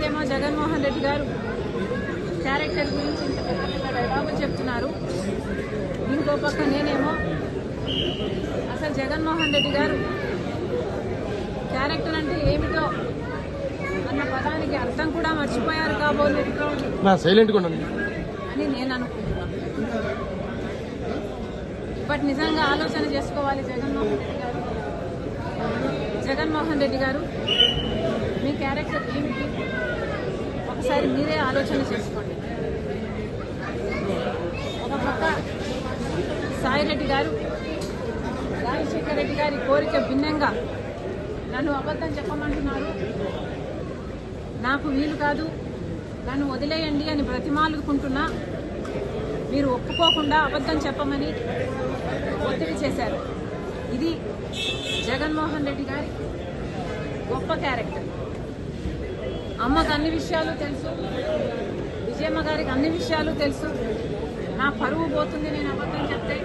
పక్కేమో జగన్మోహన్ రెడ్డి గారు క్యారెక్టర్ గురించి ఇంత పెద్ద పెద్ద డైలాగులు చెప్తున్నారు. ఇంకో పక్క నేనేమో అసలు జగన్మోహన్ రెడ్డి గారు క్యారెక్టర్ అంటే ఏమిటో అన్న పదానికి అర్థం కూడా మర్చిపోయారు కాబోలు అని నేను అనుకుంటున్నాను. బట్ నిజంగా ఆలోచన చేసుకోవాలి జగన్మోహన్ రెడ్డి గారు. జగన్మోహన్ రెడ్డి గారు. మీ క్యారెక్టర్ ఏమిటి? ఒకసారి మీరే ఆలోచన చేసుకోండి. ఒక పక్క సాయిరెడ్డి గారు రాజశేఖర రెడ్డి గారి కోరిక భిన్నంగా నన్ను అబద్ధం చెప్పమంటున్నారు. నాకు వీలు కాదు నన్ను వదిలేయండి అని బ్రతిమాలుకుంటున్నా. మీరు ఒప్పుకోకుండా అబద్ధం చెప్పమని ఒత్తిడి చేశారు. ఇది జగన్మోహన్ రెడ్డి గారి గొప్ప క్యారెక్టర్. అమ్మకు అన్ని విషయాలు తెలుసు. విజయమ్మ గారికి అన్ని విషయాలు తెలుసు. నా పరువు పోతుంది నేను అబద్ధం చెప్తే.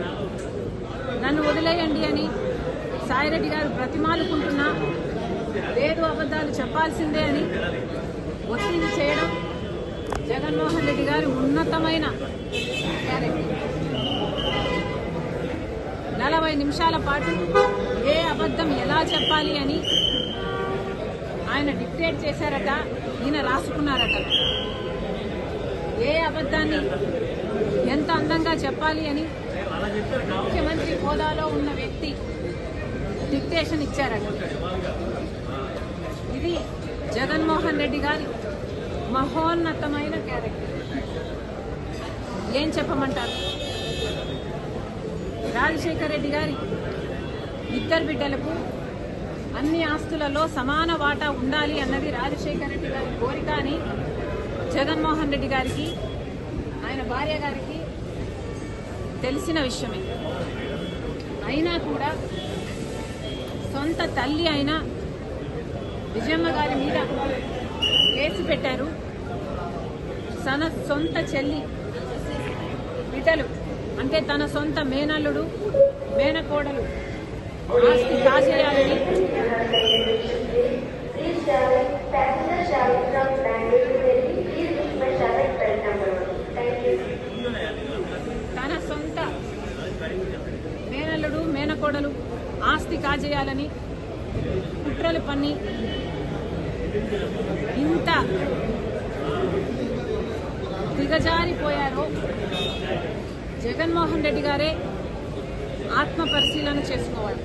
నన్ను వదిలేయండి అని సాయిరెడ్డి గారు బ్రతిమాలుకుంటున్నా. లేదు అబద్ధాలు చెప్పాల్సిందే అని ఒత్తిడి చేయడం జగన్మోహన్ రెడ్డి గారి ఉన్నతమైన క్యారెక్టర్. నలభై నిమిషాల పాటు ఏ అబద్ధం ఎలా చెప్పాలి అని ఆయన డిక్టేట్ చేశారట ఈయన రాసుకున్నారట. ఏ అబద్ధాన్ని ఎంత అందంగా చెప్పాలి అని ముఖ్యమంత్రి హోదాలో ఉన్న వ్యక్తి డిక్టేషన్ ఇచ్చారట. ఇది జగన్మోహన్ రెడ్డి గారి మహోన్నతమైన క్యారెక్టర్. ఏం చెప్పమంటారు? రాజశేఖర్ రెడ్డి గారి ఇద్దరు బిడ్డలకు అన్ని ఆస్తులలో సమాన వాటా ఉండాలి అన్నది రాజశేఖర రెడ్డి గారి కోరిక అని జగన్మోహన్ రెడ్డి గారికి ఆయన భార్య గారికి తెలిసిన విషయమే. అయినా కూడా సొంత తల్లి అయిన విజయమ్మ గారి మీద కేసు పెట్టారు. తన సొంత చెల్లి బిడ్డలు అంటే తన సొంత మేనల్లుడు మేనకోడలు తన సొంత మేనల్లుడు మేనకోడలు ఆస్తి కాజేయాలని కుట్రలు పన్ని ఇంత దిగజారిపోయారో జగన్మోహన్ రెడ్డి గారే ఆత్మ పరిశీలన చేసుకోవాలి.